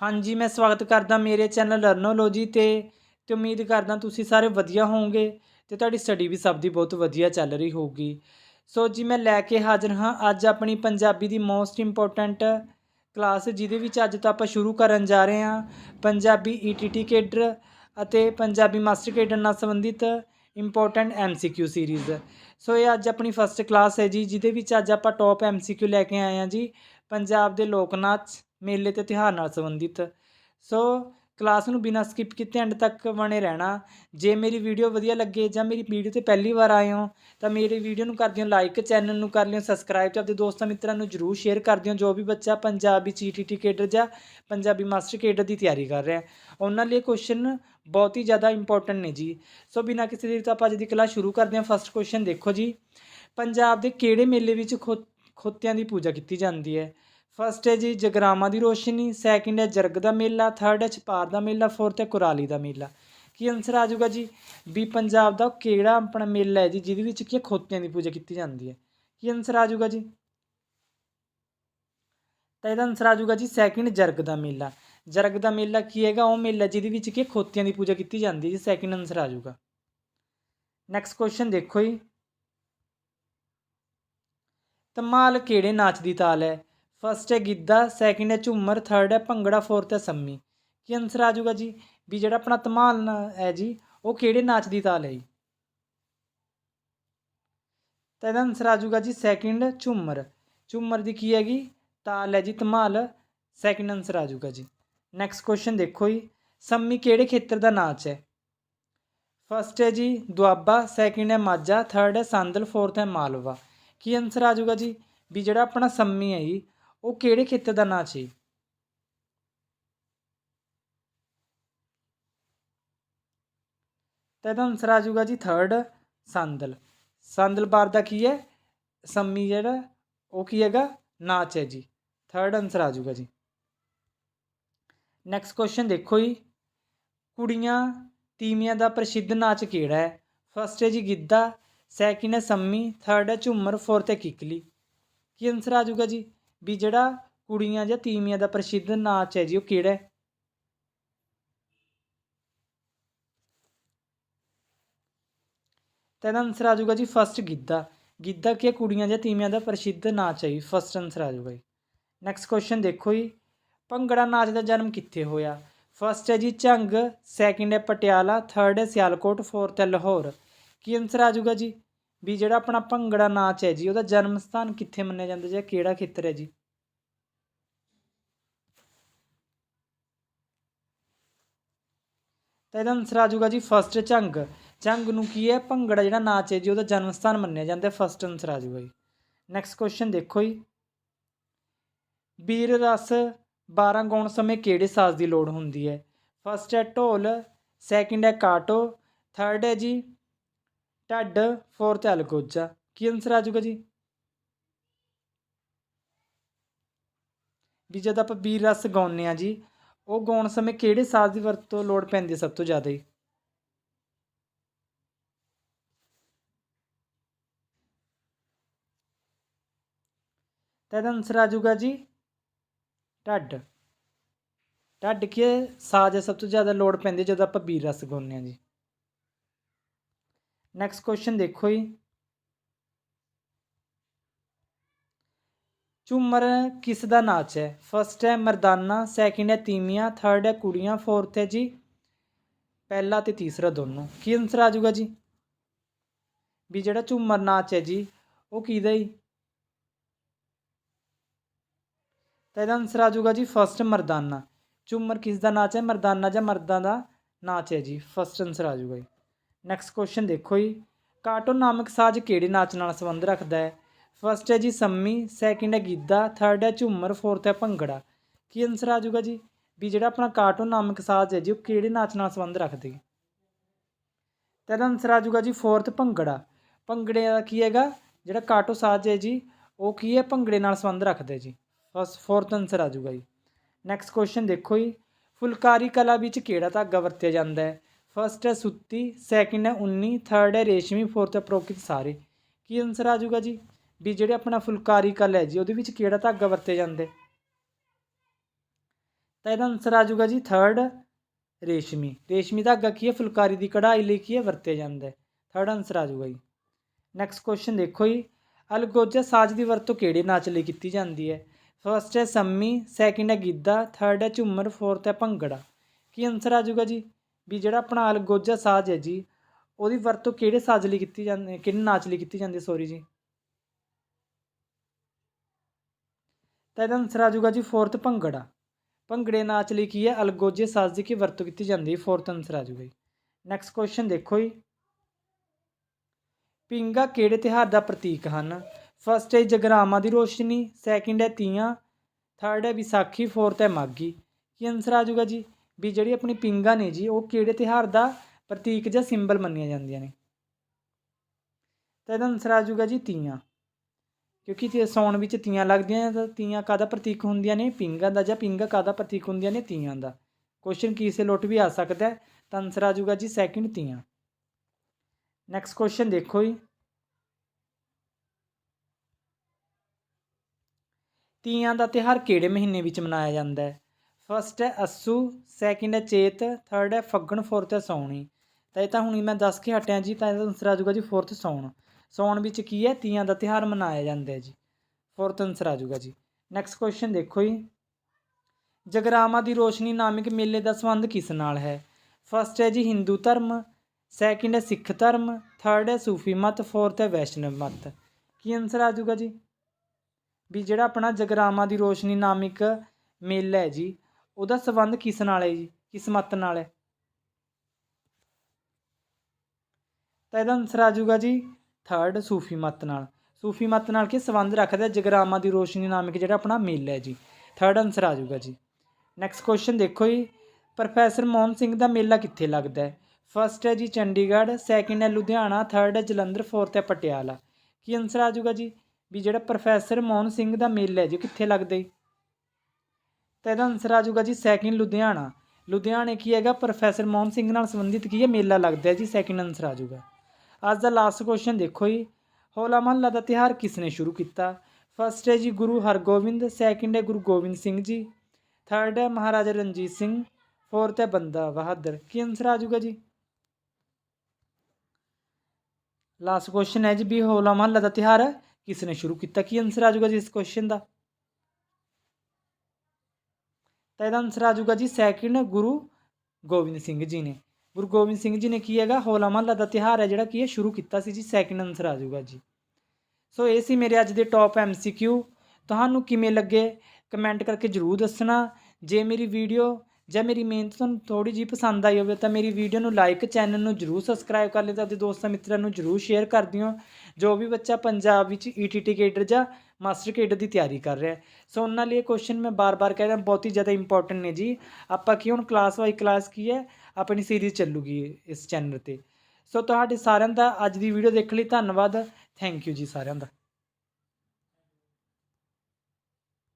ਹਾਂਜੀ, ਮੈਂ ਸਵਾਗਤ ਕਰਦਾ ਮੇਰੇ ਚੈਨਲ ਲਰਨੋਲੋਜੀ ਤੇ ਤੇ ਉਮੀਦ ਕਰਦਾ ਤੁਸੀਂ ਸਾਰੇ ਵਧੀਆ ਹੋਵੋਗੇ ਤੇ ਤੁਹਾਡੀ ਸਟੱਡੀ ਵੀ ਸਭ ਦੀ ਬਹੁਤ ਵਧੀਆ ਚੱਲ ਰਹੀ ਹੋਊਗੀ। ਸੋ ਜੀ, ਮੈਂ ਲੈ ਕੇ ਹਾਜ਼ਰ ਹਾਂ ਅੱਜ ਆਪਣੀ ਪੰਜਾਬੀ ਦੀ ਮੋਸਟ ਇੰਪੋਰਟੈਂਟ ਕਲਾਸ ਜਿਹਦੇ ਵਿੱਚ ਅੱਜ ਤੋਂ ਆਪਾਂ ਸ਼ੁਰੂ ਕਰਨ ਜਾ ਰਹੇ ਹਾਂ। ਪੰਜਾਬੀ ਈਟੀਟੀ ਕੇਡਰ ਅਤੇ ਪੰਜਾਬੀ ਮਾਸਟਰ ਕੇਡਰ ਨਾਲ ਸੰਬੰਧਿਤ ਇੰਪੋਰਟੈਂਟ ਐਮਸੀਕਿਊ ਸੀਰੀਜ਼ ਸੋ ਇਹ ਅੱਜ ਆਪਣੀ ਫਸਟ ਕਲਾਸ ਹੈ ਜੀ, ਜਿਹਦੇ ਵਿੱਚ ਅੱਜ ਆਪਾਂ ਟੌਪ ਐਮਸੀਕਿਊ ਲੈ ਕੇ ਆਏ ਹਾਂ ਜੀ, ਪੰਜਾਬ ਦੇ ਲੋਕ ਨਾਚ ਮੇਲੇ ਤੇ ਤਿਉਹਾਰ ਨਾਲ ਸੰਬੰਧਿਤ। ਸੋ ਕਲਾਸ ਨੂੰ ਬਿਨਾਂ ਸਕਿਪ ਕੀਤੇ ਐਂਡ ਤੱਕ ਬਣੇ ਰਹਿਣਾ। ਜੇ ਮੇਰੀ ਵੀਡੀਓ ਵਧੀਆ ਲੱਗੇ ਜਾਂ ਮੇਰੀ ਵੀਡੀਓ ਤੇ ਪਹਿਲੀ ਵਾਰ ਆਏ ਹੋ, ਤਾਂ ਮੇਰੀ ਵੀਡੀਓ ਨੂੰ ਕਰ ਦਿਓ ਲਾਈਕ ਚੈਨਲ ਨੂੰ ਕਰ ਲਿਓ ਸਬਸਕ੍ਰਾਈਬ ਤੇ ਆਪਣੇ ਦੋਸਤਾਂ ਮਿੱਤਰਾਂ ਨੂੰ ਜਰੂਰ ਸ਼ੇਅਰ ਕਰ ਦਿਓ ਜੋ ਵੀ ਬੱਚਾ ਪੰਜਾਬੀ ਈਟੀਟੀ ਕੇਡਰ ਜਾਂ ਪੰਜਾਬੀ ਮਾਸਟਰ ਕੇਡਰ ਦੀ ਤਿਆਰੀ ਕਰ ਰਿਹਾ। ਉਹਨਾਂ ਲਈ ਕੁਐਸਚਨ ਬਹੁਤ ਹੀ ਜ਼ਿਆਦਾ ਇੰਪੋਰਟੈਂਟ ਨੇ ਜੀ। ਸੋ ਬਿਨਾਂ ਕਿਸੇ ਦੇਰੀ ਤੋਂ ਆਪਾਂ ਅੱਜ ਦੀ ਕਲਾਸ ਸ਼ੁਰੂ ਕਰਦੇ ਹਾਂ। ਫਸਟ ਕੁਐਸਚਨ ਦੇਖੋ ਜੀ। ਪੰਜਾਬ ਦੇ ਕਿਹੜੇ ਮੇਲੇ ਵਿੱਚ ਖੋ, ਖੋਤਿਆਂ ਦੀ ਪੂਜਾ ਕੀਤੀ ਜਾਂਦੀ ਹੈ? ਫਸਟ ਹੈ ਜੀ ਜਗਰਾਮਾ ਦੀ ਰੋਸ਼ਨੀ ਸੈਕਿੰਡ ਹੈ ਜਰਗ ਦਾ ਮੇਲਾ ਥਰਡ ਹੈ ਛਪਾਰ ਦਾ ਮੇਲਾ ਫੋਰਥ ਹੈ ਕੁਰਾਲੀ ਦਾ ਮੇਲਾ। ਕੀ ਆਨਸਰ ਆ ਜਾਊਗਾ ਜੀ? ਵੀ ਪੰਜਾਬ ਦਾ ਉਹ ਕਿਹੜਾ ਆਪਣਾ ਮੇਲਾ ਹੈ ਜੀ ਜਿਹਦੇ ਵਿੱਚ ਕੀ ਖੋਤਿਆਂ ਦੀ ਪੂਜਾ ਕੀਤੀ ਜਾਂਦੀ ਹੈ? ਕੀ ਆਨਸਰ ਆ ਜਾਊਗਾ ਜੀ? ਤਾਂ ਇਹਦਾ ਆਨਸਰ ਆ ਜਾਊਗਾ ਜੀ ਸੈਕਿੰਡ ਜਰਗ ਦਾ ਮੇਲਾ। ਜਰਗ ਦਾ ਮੇਲਾ ਕੀ ਹੈਗਾ? ਉਹ ਮੇਲਾ ਜਿਹਦੇ ਵਿੱਚ ਕੀ ਹੈ, ਖੋਤਿਆਂ ਦੀ ਪੂਜਾ ਕੀਤੀ ਜਾਂਦੀ ਹੈ ਜੀ ਸੈਕਿੰਡ ਆਨਸਰ ਆ ਜਾਊਗਾ। ਨੈਕਸਟ ਕੁਐਸਚਨ ਦੇਖੋ ਜੀ। ਧਮਾਲ ਕਿਹੜੇ ਨਾਚ ਦੀ ਤਾਲ ਹੈ? ਫਸਟ ਹੈ ਗਿੱਧਾ ਸੈਕਿੰਡ ਹੈ ਝੂਮਰ ਥਰਡ ਹੈ ਭੰਗੜਾ ਫੋਰਥ ਹੈ ਸੰਮੀ। ਕੀ ਆਨਸਰ ਆ ਜਾਊਗਾ ਜੀ? ਵੀ ਜਿਹੜਾ ਆਪਣਾ ਧਮਾਲ ਹੈ ਜੀ, ਉਹ ਕਿਹੜੇ ਨਾਚ ਦੀ ਤਾਲ ਹੈ ਜੀ? ਤਾਂ ਇਹਦਾ ਆਨਸਰ ਆ ਜਾਊਗਾ ਜੀ ਸੈਕਿੰਡ ਝੂਮਰ। ਝੂਮਰ ਦੀ ਕੀ ਹੈਗੀ? ਤਾਲ ਹੈ ਜੀ, ਧਮਾਲ। ਸੈਕਿੰਡ ਆਨਸਰ ਆ ਜਾਊਗਾ ਜੀ। ਨੈਕਸਟ ਕੁਐਸਚਨ ਦੇਖੋ ਜੀ। ਸੰਮੀ ਕਿਹੜੇ ਖੇਤਰ ਦਾ ਨਾਚ ਹੈ? ਫਸਟ ਹੈ ਜੀ ਦੁਆਬਾ ਸੈਕਿੰਡ ਹੈ ਮਾਝਾ ਥਰਡ ਹੈ ਸੰਦਲ ਫੋਰਥ ਹੈ ਮਾਲਵਾ। ਕੀ ਆਨਸਰ ਆ ਜਾਊਗਾ ਜੀ? ਵੀ ਜਿਹੜਾ ਆਪਣਾ ਸੰਮੀ ਹੈ ਜੀ ਉਹ ਕਿਹੜੇ ਖੇਤਰ ਦਾ ਨਾਚ ਹੈ ਤਾਂ ਇਹਦਾ ਆਨਸਰ ਆ ਜਾਊਗਾ ਜੀ ਥਰਡ ਸੰਦਲ। ਸੰਦਲ ਬਾਰ ਦਾ ਕੀ ਹੈ? ਸੰਮੀ ਜਿਹੜਾ, ਉਹ ਕੀ ਹੈਗਾ? ਨਾਚ ਹੈ ਜੀ। ਥਰਡ ਆਨਸਰ ਆ ਜਾਊਗਾ ਜੀ। ਨੈਕਸਟ ਕੁਐਸਚਨ ਦੇਖੋ ਜੀ। ਕੁੜੀਆਂ ਤੀਵੀਆਂ ਦਾ ਪ੍ਰਸਿੱਧ ਨਾਚ ਕਿਹੜਾ ਹੈ? ਫਸਟ ਹੈ ਜੀ ਗਿੱਧਾ ਸੈਕਿੰਡ ਹੈ ਸੰਮੀ ਥਰਡ ਹੈ ਝੂਮਰ ਫੋਰਥ ਹੈ ਕਿਕਲੀ। ਕੀ ਆਨਸਰ ਆ ਜਾਊਗਾ ਜੀ? ਵੀ ਜਿਹੜਾ ਕੁੜੀਆਂ ਜਾਂ ਤੀਵੀਆਂ ਦਾ ਪ੍ਰਸਿੱਧ ਨਾਚ ਹੈ ਜੀ, ਉਹ ਕਿਹੜਾ ਹੈ? ਤਾਂ ਇਹਦਾ ਆਨਸਰ ਆ ਜਾਊਗਾ ਜੀ ਫਸਟ ਗਿੱਧਾ। ਗਿੱਧਾ ਕੀ ਕੁੜੀਆਂ ਜਾਂ ਤੀਵੀਆਂ ਦਾ ਪ੍ਰਸਿੱਧ ਨਾਚ ਹੈ ਜੀ ਫਸਟ ਆਨਸਰ ਆ ਜਾਊਗਾ ਜੀ। ਨੈਕਸਟ ਕੁਐਸਚਨ ਦੇਖੋ ਜੀ। ਭੰਗੜਾ ਨਾਚ ਦਾ ਜਨਮ ਕਿੱਥੇ ਹੋਇਆ? ਫਸਟ ਹੈ ਜੀ ਝੰਗ ਸੈਕਿੰਡ ਹੈ ਪਟਿਆਲਾ ਥਰਡ ਹੈ ਸਿਆਲਕੋਟ ਫੋਰਥ ਹੈ ਲਾਹੌਰ। ਕੀ ਆਨਸਰ ਆ ਜਾਊਗਾ ਜੀ? ਵੀ ਜਿਹੜਾ ਆਪਣਾ ਭੰਗੜਾ ਨਾਚ ਹੈ ਜੀ, ਉਹਦਾ ਜਨਮ ਸਥਾਨ ਕਿੱਥੇ ਮੰਨਿਆ ਜਾਂਦਾ ਜੀ ਕਿਹੜਾ ਖੇਤਰ ਹੈ ਜੀ? ਤਾਂ ਇਹਦਾ ਆਨਸਰ ਆ ਜਾਊਗਾ ਜੀ ਫਸਟ ਝੰਗ। ਝੰਗ ਨੂੰ ਕੀ ਹੈ? ਭੰਗੜਾ ਜਿਹੜਾ ਨਾਚ ਹੈ ਜੀ, ਉਹਦਾ ਜਨਮ ਸਥਾਨ ਮੰਨਿਆ ਜਾਂਦਾ ਫਸਟ ਆਨਸਰ ਆ ਜਾਊਗਾ ਜੀ। ਨੈਕਸਟ ਕੁਐਸਚਨ ਦੇਖੋ ਜੀ। ਵੀਰ ਰਸ 12 ਗਾਉਣ ਸਮੇਂ ਕਿਹੜੇ ਸਾਜ਼ ਦੀ ਲੋੜ ਹੁੰਦੀ ਹੈ? ਫਸਟ ਹੈ ਢੋਲ ਸੈਕਿੰਡ ਹੈ ਕਾਟੋ ਥਰਡ ਹੈ ਜੀ ਢੱਡ ਫੋਰਥ ਹੈ ਅਲਗੋਜਾ ਕੀ ਆਨਸਰ ਆ ਜਾਊਗਾ ਜੀ? ਵੀ ਜਦ ਆਪਾਂ ਬੀਰ ਰਸ ਗਾਉਂਦੇ ਆ ਜੀ, ਉਹ ਗਾਉਣ ਸਮੇਂ ਕਿਹੜੇ ਸਾਜ਼ ਦੀ ਵਰਤੋਂ ਲੋੜ ਪੈਂਦੀ ਹੈ ਸਭ ਤੋਂ ਜ਼ਿਆਦਾ ਜੀ? ਤਾਂ ਇਹਦਾ ਆਨਸਰ ਆ ਜਾਊਗਾ ਜੀ, ਢੱਡ। ਢੱਡ ਕੀ ਸਾਜ਼ ਹੈ, ਸਭ ਤੋਂ ਜ਼ਿਆਦਾ ਲੋੜ ਪੈਂਦੀ ਜਦੋਂ ਆਪਾਂ ਬੀਰ ਰਸ ਗਾਉਂਦੇ ਆ ਜੀ। ਨੈਕਸਟ ਕੁਐਸਚਨ ਦੇਖੋ ਜੀ। ਝੂਮਰ ਕਿਸ ਦਾ ਨਾਚ ਹੈ? ਫਸਟ ਹੈ ਮਰਦਾਨਾ ਸੈਕਿੰਡ ਹੈ ਤੀਵੀਆਂ ਥਰਡ ਹੈ ਕੁੜੀਆਂ ਫੋਰਥ ਹੈ ਜੀ ਪਹਿਲਾ ਤੇ ਤੀਸਰਾ ਦੋਨੋਂ। ਕੀ ਆਨਸਰ ਆ ਜਾਊਗਾ ਜੀ? ਵੀ ਜਿਹੜਾ ਝੂਮਰ ਨਾਚ ਹੈ ਜੀ, ਉਹ ਕਿਹਦਾ ਹੀ ਤਾਂ ਇਹਦਾ ਆਨਸਰ ਆ ਜਾਊਗਾ ਜੀ ਫਸਟ ਮਰਦਾਨਾ। ਝੂਮਰ ਕਿਸ ਦਾ ਨਾਚ ਹੈ? ਮਰਦਾਨਾ ਜਾਂ ਮਰਦਾਂ ਦਾ ਨਾਚ ਹੈ ਜੀ। ਫਸਟ ਆਨਸਰ ਆ ਜਾਊਗਾ ਜੀ। ਨੈਕਸਟ ਕੁਐਸਚਨ ਦੇਖੋ ਜੀ। ਕਾਰਟੂਨ ਨਾਮਕ ਸਾਜ਼ ਕਿਹੜੇ ਨਾਚ ਨਾਲ ਸੰਬੰਧ ਰੱਖਦਾ ਹੈ? ਫਸਟ ਹੈ ਜੀ ਸੰਮੀ ਸੈਕਿੰਡ ਹੈ ਗਿੱਧਾ ਥਰਡ ਹੈ ਝੂਮਰ ਫੋਰਥ ਹੈ ਭੰਗੜਾ। ਕੀ ਆਨਸਰ ਆ ਜਾਊਗਾ ਜੀ? ਵੀ ਜਿਹੜਾ ਆਪਣਾ ਕਾਰਟੂਨ ਨਾਮਕ ਸਾਜ਼ ਹੈ ਜੀ, ਉਹ ਕਿਹੜੇ ਨਾਚ ਨਾਲ ਸੰਬੰਧ ਰੱਖਦੇ ਹੈ? ਤਾਂ ਇਹਦਾ ਆਨਸਰ ਆ ਜਾਊਗਾ ਜੀ ਫੋਰਥ ਭੰਗੜਾ। ਭੰਗੜੇ ਦਾ ਕੀ ਹੈਗਾ? ਜਿਹੜਾ ਕਾਟੋ ਸਾਜ਼ ਹੈ ਜੀ, ਉਹ ਕੀ ਹੈ? ਭੰਗੜੇ ਨਾਲ ਸੰਬੰਧ ਰੱਖਦਾ ਜੀ। ਫਸਟ ਫੋਰਥ ਆਨਸਰ ਆ ਜਾਊਗਾ ਜੀ। ਨੈਕਸਟ ਕੁਐਸਚਨ ਦੇਖੋ ਜੀ। ਫੁਲਕਾਰੀ ਕਲਾ ਵਿੱਚ ਕਿਹੜਾ ਧਾਗਾ ਵਰਤਿਆ ਜਾਂਦਾ ਹੈ? ਫਸਟ ਹੈ ਸੁੱਤੀ ਸੈਕਿੰਡ ਹੈ ਉੱਨੀ ਥਰਡ ਹੈ ਰੇਸ਼ਮੀ ਫੋਰਥ ਹੈ ਪ੍ਰੋਕਿਤ ਸਾਰੇ। ਕੀ ਆਨਸਰ ਆ ਜਾਊਗਾ ਜੀ? ਵੀ ਜਿਹੜੇ ਆਪਣਾ ਫੁਲਕਾਰੀ ਕਲ ਹੈ ਜੀ, ਉਹਦੇ ਵਿੱਚ ਕਿਹੜਾ ਧਾਗਾ ਵਰਤਿਆ ਜਾਂਦਾ? ਤਾਂ ਇਹਦਾ ਆਨਸਰ ਆ ਜਾਊਗਾ ਜੀ ਥਰਡ ਰੇਸ਼ਮੀ। ਰੇਸ਼ਮੀ ਧਾਗਾ ਕੀ ਹੈ? ਫੁਲਕਾਰੀ ਦੀ ਕਢਾਈ ਲਈ ਕੀ ਹੈ? ਵਰਤਿਆ ਜਾਂਦਾ। ਹੈ ਥਰਡ ਆਨਸਰ ਆ ਜਾਊਗਾ ਜੀ। ਨੈਕਸਟ ਕੁਐਸਚਨ ਦੇਖੋ ਜੀ। ਅਲਗੋਜਾ ਸਾਜ਼ ਦੀ ਵਰਤੋਂ ਕਿਹੜੇ ਨਾਚ ਲਈ ਕੀਤੀ ਜਾਂਦੀ ਹੈ? ਫਰਸਟ ਹੈ ਸੰਮੀ ਸੈਕਿੰਡ ਹੈ ਗਿੱਧਾ ਥਰਡ ਹੈ ਝੂਮਰ ਫੋਰਥ ਹੈ ਭੰਗੜਾ। ਕੀ ਆਨਸਰ ਆ ਜਾਊਗਾ ਜੀ? ਵੀ ਜਿਹੜਾ ਆਪਣਾ ਅਲਗੋਜਾ ਸਾਜ਼ ਹੈ ਜੀ, ਉਹਦੀ ਵਰਤੋਂ ਕਿਹੜੇ ਸਾਜ਼ ਲਈ ਕੀਤੀ ਜਾਂਦੀ, ਕਿਹੜੇ ਨਾਚ ਲਈ ਕੀਤੀ ਜਾਂਦੀ ਹੈ? ਸੌਰੀ ਜੀ। ਤਾਂ ਇਹਦਾ ਆਨਸਰ ਆ ਜਾਊਗਾ ਜੀ ਫੋਰਥ ਭੰਗੜਾ। ਭੰਗੜੇ ਨਾਚ ਲਈ ਕੀ ਹੈ? ਅਲਗੋਜੇ ਸਾਜ਼ ਦੀ ਕੀ ਵਰਤੋਂ ਕੀਤੀ ਜਾਂਦੀ ਹੈ? ਫੋਰਥ ਆਨਸਰ ਆ ਜਾਊਗਾ ਜੀ। ਨੈਕਸਟ ਕੁਐਸਚਨ ਦੇਖੋ ਜੀ। ਪਿੰਗਾ ਕਿਹੜੇ ਤਿਉਹਾਰ ਦਾ ਪ੍ਰਤੀਕ ਹਨ? ਫਸਟ ਹੈ ਜਗਰਾਮਾ ਦੀ ਰੋਸ਼ਨੀ ਸੈਕਿੰਡ ਹੈ ਤੀਆਂ ਥਰਡ ਹੈ ਵਿਸਾਖੀ ਫੋਰਥ ਹੈ ਮਾਗੀ ਕੀ ਆਨਸਰ ਆ ਜਾਊਗਾ ਜੀ? ਵੀ ਜਿਹੜੀ ਆਪਣੀ ਪਿੰਗਾ ਨੇ ਜੀ, ਉਹ ਕਿਹੜੇ ਤਿਉਹਾਰ ਦਾ ਪ੍ਰਤੀਕ ਜਾਂ ਸਿੰਬਲ ਮੰਨੀਆਂ ਜਾਂਦੀਆਂ ਨੇ। ਤਾਂ ਇਹਦਾ ਆਨਸਰ ਆ ਜਾਊਗਾ ਜੀ ਤੀਆਂ। ਕਿਉਂਕਿ ਤੇ ਸੌਣ ਵਿੱਚ ਤੀਆਂ ਲੱਗਦੀਆਂ ਤਾਂ ਤੀਆਂ ਕਾਦਾ ਪ੍ਰਤੀਕ ਹੁੰਦੀਆਂ ਨੇ? ਪਿੰਗਾਂ ਦਾ, ਜਾਂ ਪਿੰਗਾ ਕਾਦਾ ਪ੍ਰਤੀਕ ਹੁੰਦੀਆਂ ਨੇ? ਤੀਆਂ ਦਾ। ਕੁਐਸਚਨ ਕਿਸੇ ਲੋਟ ਵੀ ਆ ਸਕਦਾ ਹੈ? ਤਾਂ ਆਨਸਰ ਆ ਜਾਊਗਾ ਜੀ ਸੈਕਿੰਡ ਤੀਆਂ। ਨੈਕਸਟ ਕੁਐਸਚਨ ਦੇਖੋ ਜੀ। ਤੀਆਂ ਦਾ ਤਿਉਹਾਰ ਕਿਹੜੇ ਮਹੀਨੇ ਵਿੱਚ ਮਨਾਇਆ ਜਾਂਦਾ ਹੈ? ਫਸਟ ਹੈ ਅਸੂ ਸੈਕਿੰਡ ਹੈ ਚੇਤ ਥਰਡ ਹੈ ਫੱਗਣ ਫੋਰਥ ਹੈ ਸੌਣੀ। ਤਾਂ ਇਹ ਤਾਂ ਹੁਣ ਮੈਂ ਦੱਸ ਕੇ ਹਟਿਆ ਜੀ, ਤਾਂ ਇਹਦਾ ਆਨਸਰ ਆ ਜਾਊਗਾ ਜੀ ਫੋਰਥ ਸੌਣ। ਸੌਣ ਵਿੱਚ ਕੀ ਹੈ? ਤੀਆਂ ਦਾ ਤਿਉਹਾਰ ਮਨਾਇਆ ਜਾਂਦਾ ਹੈ ਜੀ। ਫੋਰਥ ਆਨਸਰ ਆ ਜਾਊਗਾ ਜੀ। ਨੈਕਸਟ ਕੁਐਸਚਨ ਦੇਖੋ ਜੀ। ਜਗਰਾਮਾ ਦੀ ਰੋਸ਼ਨੀ ਨਾਮਿਕ ਮੇਲੇ ਦਾ ਸੰਬੰਧ ਕਿਸ ਨਾਲ ਹੈ? ਫਸਟ ਹੈ ਜੀ ਹਿੰਦੂ ਧਰਮ ਸੈਕਿੰਡ ਹੈ ਸਿੱਖ ਧਰਮ ਥਰਡ ਹੈ ਸੂਫੀ ਮਤ ਫੋਰਥ ਹੈ ਵੈਸ਼ਨਵ ਮਤ। ਕੀ ਆਨਸਰ ਆ ਜਾਊਗਾ ਜੀ? ਵੀ ਜਿਹੜਾ ਆਪਣਾ ਜਗਰਾਮਾ ਦੀ ਰੋਸ਼ਨੀ ਨਾਮਿਕ ਮੇਲਾ ਹੈ ਜੀ ਉਹਦਾ ਸੰਬੰਧ ਕਿਸ ਨਾਲ ਹੈ ਜੀ? ਕਿਸ ਮਤ ਨਾਲ ਹੈ? ਤਾਂ ਇਹਦਾ ਆਨਸਰ ਆ ਜਾਊਗਾ ਜੀ ਥਰਡ ਸੂਫੀ ਮਤ ਨਾਲ। ਸੂਫੀ ਮਤ ਨਾਲ ਕੀ ਸੰਬੰਧ ਰੱਖਦਾ ਹੈ? ਜਗਰਾਮਾ ਦੀ ਰੋਸ਼ਨੀ ਨਾਮਕ ਜਿਹੜਾ ਆਪਣਾ ਮੇਲਾ ਹੈ ਜੀ। ਥਰਡ ਆਨਸਰ ਆ ਜਾਊਗਾ ਜੀ। ਨੈਕਸਟ ਕੁਐਸਚਨ ਦੇਖੋ ਜੀ। ਪ੍ਰੋਫੈਸਰ ਮੋਹਨ ਸਿੰਘ ਦਾ ਮੇਲਾ ਕਿੱਥੇ ਲੱਗਦਾ ਹੈ? ਫਸਟ ਹੈ ਜੀ ਚੰਡੀਗੜ੍ਹ ਸੈਕਿੰਡ ਹੈ ਲੁਧਿਆਣਾ ਥਰਡ ਹੈ ਜਲੰਧਰ ਫੋਰਥ ਹੈ ਪਟਿਆਲਾ। ਕੀ ਆਨਸਰ ਆ ਜਾਊਗਾ ਜੀ? ਵੀ ਜਿਹੜਾ ਪ੍ਰੋਫੈਸਰ ਮੋਹਨ ਸਿੰਘ ਦਾ ਮੇਲਾ ਹੈ ਜੀ ਕਿੱਥੇ ਲੱਗਦਾ ਜੀ ਤਾਂ ਇਹਦਾ ਆਨਸਰ ਆ ਜਾਊਗਾ ਜੀ ਸੈਕਿੰਡ ਲੁਧਿਆਣਾ। ਲੁਧਿਆਣੇ ਕੀ ਹੈਗਾ? ਪ੍ਰੋਫੈਸਰ ਮੋਹਨ ਸਿੰਘ ਨਾਲ ਸੰਬੰਧਿਤ ਕੀ ਹੈ? ਮੇਲਾ ਲੱਗਦਾ ਹੈ ਜੀ ਸੈਕਿੰਡ ਆਨਸਰ ਆ ਜਾਊਗਾ। ਅੱਜ ਦਾ ਲਾਸਟ ਕੁਐਸਚਨ ਦੇਖੋ ਜੀ। ਹੋਲਾ ਮਹੱਲਾ ਦਾ ਤਿਉਹਾਰ ਕਿਸ ਨੇ ਸ਼ੁਰੂ ਕੀਤਾ? ਫਸਟ ਹੈ ਜੀ ਗੁਰੂ ਹਰਗੋਬਿੰਦ ਸੈਕਿੰਡ ਹੈ ਗੁਰੂ ਗੋਬਿੰਦ ਸਿੰਘ ਜੀ ਥਰਡ ਹੈ ਮਹਾਰਾਜਾ ਰਣਜੀਤ ਸਿੰਘ ਫੋਰਥ ਹੈ ਬੰਦਾ ਬਹਾਦਰ। ਕੀ ਆਨਸਰ ਆ ਜਾਊਗਾ ਜੀ? ਲਾਸਟ ਕੁਐਸਚਨ ਹੈ ਜੀ ਵੀ ਹੋਲਾ ਮਹੱਲਾ ਦਾ ਤਿਉਹਾਰ ਕਿਸ ਨੇ ਸ਼ੁਰੂ ਕੀਤਾ? ਕੀ ਆਨਸਰ ਆ ਜਾਊਗਾ ਜੀ ਇਸ ਕੁਐਸਚਨ ਦਾ? ਤਾਂ ਇਹਦਾ ਆਨਸਰ ਆ ਜਾਊਗਾ ਜੀ ਸੈਕਿੰਡ ਗੁਰੂ ਗੋਬਿੰਦ ਸਿੰਘ ਜੀ ਨੇ। ਗੁਰੂ ਗੋਬਿੰਦ ਸਿੰਘ ਜੀ ਨੇ ਕੀ ਹੈਗਾ, ਹੋਲਾ ਮਹੱਲਾ ਦਾ ਤਿਉਹਾਰ ਹੈ ਜਿਹੜਾ ਕੀ ਹੈ ਸ਼ੁਰੂ ਕੀਤਾ ਸੀ ਜੀ ਸੈਕਿੰਡ ਆਨਸਰ ਆ ਜਾਊਗਾ ਜੀ। ਸੋ ਇਹ ਸੀ ਮੇਰੇ ਅੱਜ ਦੇ ਟੌਪ ਐਮਸੀਕਿਊ ਤੁਹਾਨੂੰ ਕਿਵੇਂ ਲੱਗੇ? ਕਮੈਂਟ ਕਰਕੇ ਜਰੂਰ ਦੱਸਣਾ। ਜੇ ਮੇਰੀ ਵੀਡੀਓ ਜਾਂ ਮੇਰੀ ਮਿਹਨਤ ਤੁਹਾਨੂੰ ਥੋੜੀ ਜਿਹੀ ਪਸੰਦ ਆਈ ਹੋਵੇ ਤਾਂ ਮੇਰੀ ਵੀਡੀਓ ਨੂੰ ਲਾਈਕ ਚੈਨਲ ਨੂੰ ਜਰੂਰ ਸਬਸਕ੍ਰਾਈਬ ਕਰ ਲਿਓ ਤੇ ਆਪਣੇ ਦੋਸਤਾਂ ਮਿੱਤਰਾਂ ਨੂੰ ਜਰੂਰ ਸ਼ੇਅਰ ਕਰ ਦਿਓ। ਜੋ ਵੀ ਬੱਚਾ ਪੰਜਾਬ ਵਿੱਚ ਈਟੀਟੀ ਕੇਡਰ ਜਾਂ ਮਾਸਟਰ ਕੇਡਰ ਦੀ ਤਿਆਰੀ ਕਰ ਰਿਹਾ ਸੋ ਉਹਨਾਂ ਲਈ ਇਹ ਕੁਐਸਚਨ ਮੈਂ ਬਾਰ-ਬਾਰ ਕਹਿ ਰਿਹਾ, ਬਹੁਤ ਹੀ ਜ਼ਿਆਦਾ ਇੰਪੋਰਟੈਂਟ ਨੇ ਜੀ। ਆਪਾਂ ਕੀ ਹੁਣ ਕਲਾਸ ਵਾਈ ਕਲਾਸ ਕੀ ਹੈ? ਆਪਣੀ ਸੀਰੀਜ਼ ਚੱਲੂਗੀ ਇਸ ਚੈਨਲ ਤੇ। ਸੋ ਤੁਹਾਡੇ ਸਾਰਿਆਂ ਦਾ ਅੱਜ ਦੀ ਵੀਡੀਓ ਦੇਖਣ ਲਈ ਧੰਨਵਾਦ। ਥੈਂਕ ਯੂ ਜੀ ਸਾਰਿਆਂ ਦਾ।